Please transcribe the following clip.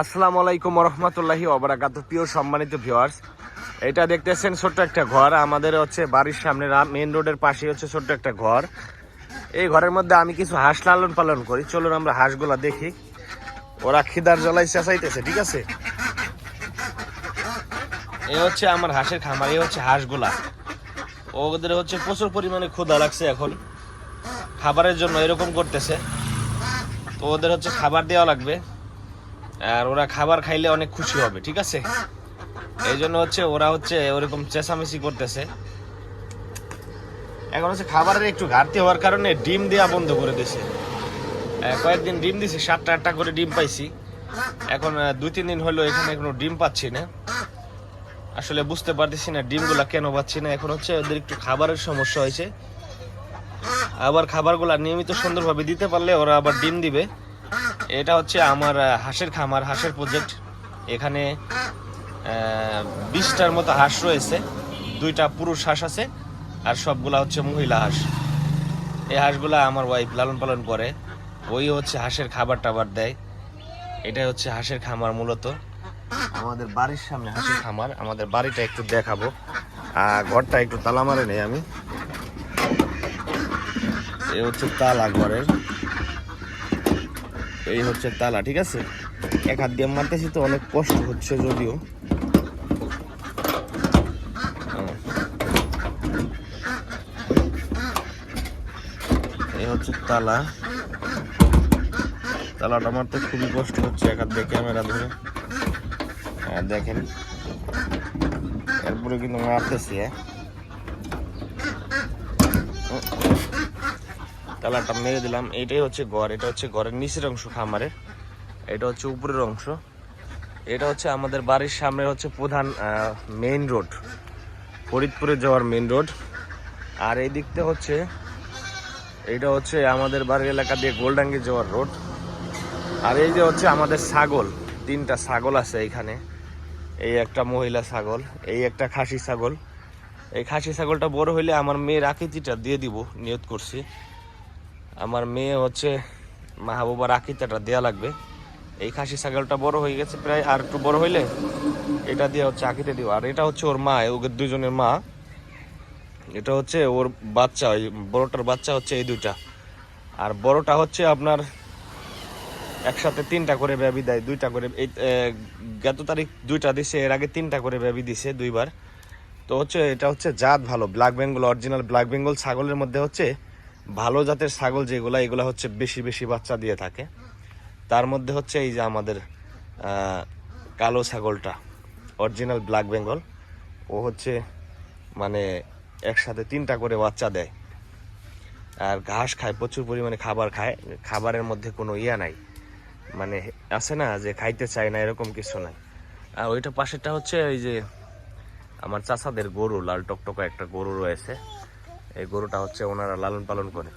আসসালামু আলাইকুম রহমতুল্লাহি অবরাকাত প্রিয় সম্মানিত ভিউয়ার্স এটা দেখতেছেন ছোট্ট একটা ঘর, আমাদের হচ্ছে বাড়ির সামনে মেন রোডের পাশে হচ্ছে ছোট্ট একটা ঘর। এই ঘরের মধ্যে আমি কিছু হাঁস লালন পালন করি, চলুন আমরা হাঁসগুলা দেখি। ওরা খিদার জলাই চেঁচাইতেছে, ঠিক আছে? এ হচ্ছে আমার হাঁসের খামার, এ হচ্ছে হাঁসগুলা। ওদের হচ্ছে প্রচুর পরিমাণে ক্ষুধা লাগছে এখন। খাবারের জন্য এরকম করতেছে। তো ওদের হচ্ছে খাবার দেওয়া লাগবে। আর ওরা খাবার খাইলে অনেক খুশি হবে, ঠিক আছে? এই জন্য হচ্ছে ওরা হচ্ছে ওরকম চেঁচামেচি করতেছে। এখন হচ্ছে খাবারের একটু ঘাটতি হওয়ার কারণে ডিম দেওয়া বন্ধ করে দিয়েছে কয়েকদিন ডিম দিছি, সাতটা আটটা করে ডিম পাইছি। এখন দুই তিন দিন হলো এখানে কোনো ডিম পাচ্ছি না। আসলে বুঝতে পারতেছি না ডিমগুলা কেন পাচ্ছি না। এখন হচ্ছে ওদের একটু খাবারের সমস্যা হয়েছে। আবার খাবারগুলা নিয়মিত সুন্দরভাবে দিতে পারলে ওরা আবার ডিম দিবে। এটা হচ্ছে আমার হাঁসের খামার, হাঁসের প্রজেক্ট এখানে বিশটার মতো হাঁস রয়েছে। দুইটা পুরুষ হাঁস আছে, আর সবগুলা হচ্ছে মহিলা হাঁস। এই হাঁসগুলা আমার ওয়াইফ লালন পালন করে। ওই হচ্ছে হাঁসের খাবার টাবার দেয়। এটাই হচ্ছে হাঁসের খামার মূলত। আমাদের বাড়ির সামনে হাঁসের খামার। আমাদের বাড়িটা একটু দেখাবো। আর ঘরটা একটু তালা মারে নেই আমি। এই হচ্ছে তালা ঘরের। এই হচ্ছে তালা, ঠিক আছে? এক হাত দিয়ে মারতেছি তো অনেক কষ্ট হচ্ছে যদিও। এই হচ্ছে তালা। তালাটা মারতে খুবই কষ্ট হচ্ছে এক হাত দিয়ে ক্যামেরা ধরে। হ্যাঁ দেখেন। এরপরে কিন্তু মারতেছি হ্যাঁ। তালাটা মেরে দিলাম। এটাই হচ্ছে ঘর এটা হচ্ছে ঘরের নিচের অংশ খামারের। এটা হচ্ছে উপরের অংশ। এটা হচ্ছে আমাদের বাড়ির সামনে হচ্ছে প্রধান মেইন রোড ফরিদপুরে যাওয়ার মেইন রোড আর এই দিকটা হচ্ছে, এটা হচ্ছে আমাদের বাড়ির এলাকা দিয়ে গোলডাঙ্গি যাওয়ার রোড আর এই যে হচ্ছে আমাদের ছাগল, তিনটা ছাগল আছে এখানে। এই একটা মহিলা ছাগল, এই একটা খাসি ছাগল। এই খাসি ছাগলটা বড় হইলে আমার মেয়ের আকৃতিটা দিয়ে দিব, নিয়ত করছি। আমার মেয়ে হচ্ছে মাহবুবার আকিতাটা দেওয়া লাগবে। এই খাসি ছাগলটা বড় হয়ে গেছে প্রায়, আর একটু বড় হইলে এটা দিয়ে হচ্ছে আকিতে দিব। আর এটা হচ্ছে ওর মা ওদের দুজনের মা। এটা হচ্ছে ওর বাচ্চা, ওই বড়টার বাচ্চা হচ্ছে এই দুইটা। আর বড়টা হচ্ছে আপনার একসাথে তিনটা করে বেবি দেয়, দুইটা করে। এই গত তারিখ দুইটা দিছে, এর আগে তিনটা করে বেবি দিছে দুইবার। তো হচ্ছে, এটা হচ্ছে জাত ভালো, black Bengal, original black Bengal ছাগলের মধ্যে হচ্ছে ভালো জাতের ছাগল যেগুলো, এগুলো হচ্ছে বেশি বেশি বাচ্চা দিয়ে থাকে। তার মধ্যে হচ্ছে এই যে আমাদের কালো ছাগলটা অরিজিনাল ব্ল্যাক বেঙ্গল ও হচ্ছে মানে একসাথে তিনটা করে বাচ্চা দেয়। আর ঘাস খায়, প্রচুর পরিমাণে খাবার খায়, খাবারের মধ্যে কোনো ইয়া নাই। মানে আছে না যে খাইতে চায় না, এরকম কিছু নাই। আর ওইটা পাশেরটা হচ্ছে এই যে আমার চাচাদের গরু, লাল টকটকা একটা গরু রয়েছে। এই গরুটা হচ্ছে ওনারা লালন পালন করে।